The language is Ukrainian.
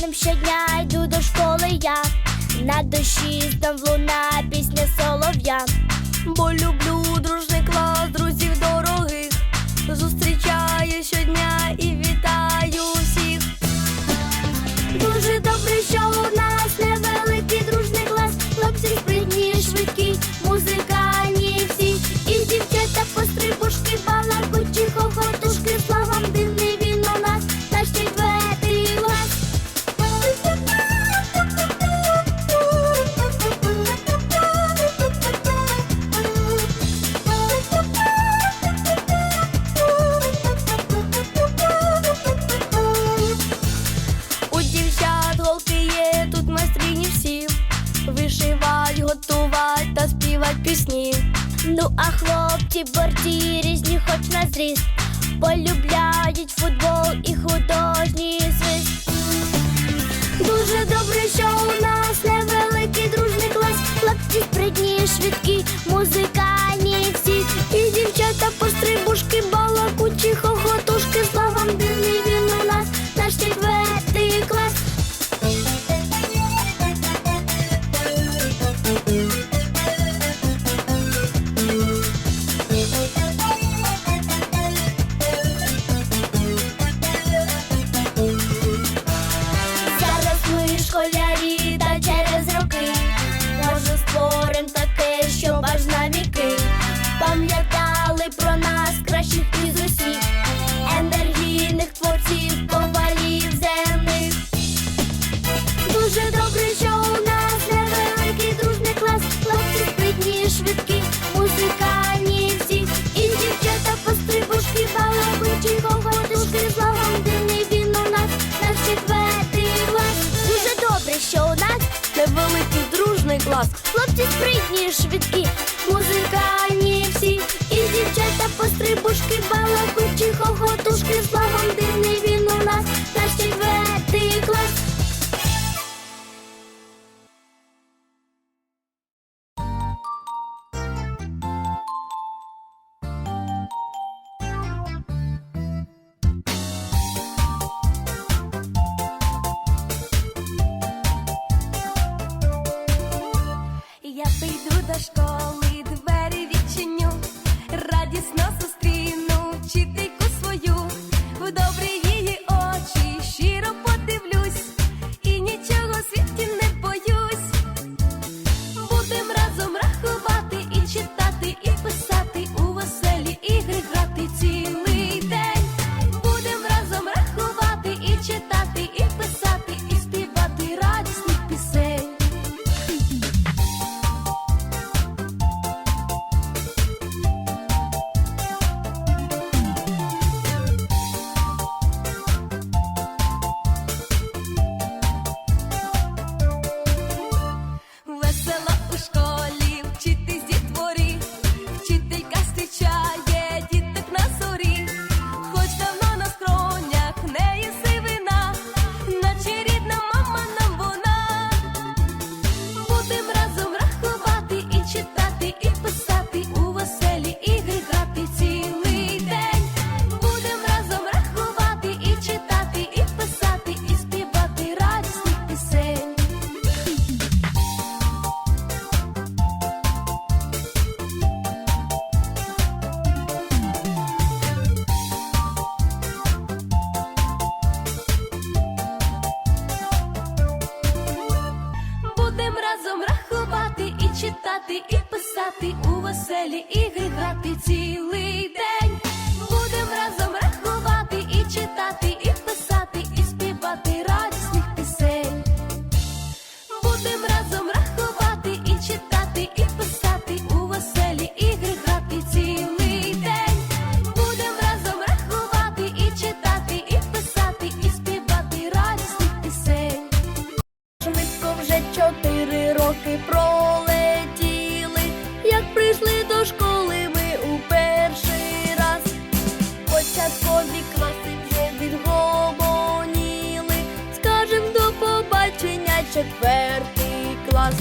ним щодня йду до школи я, на душі там луна пісня солов'я, бо люблю дружний клас друзів дорогих, зустрічаю щодня вишивать, готувати та співати пісні. Ну, а хлопці, борці різні, хоч на зріст, полюбляють футбол і художні. свист. Дуже добре, що у нас невеликий дружний клас, хлопці спритні, швидкі музики. Дуже добре, що у нас невеликий дружний клас, хлопці спритні, швидкі, музикальні всі, і дівчата пострибушки, балабучі, когодушки, злагом дивний він у нас, наш четвертий клас. Дуже добре, що у нас невеликий дружний клас, хлопці спритні, швидкі, музикальні всі, і дівчата пострибушки, балакучі, хохотушки, злагом дивний веселі ігри грати цілий день. тобі вже відгомоніли, скажем до побачення четвертий клас.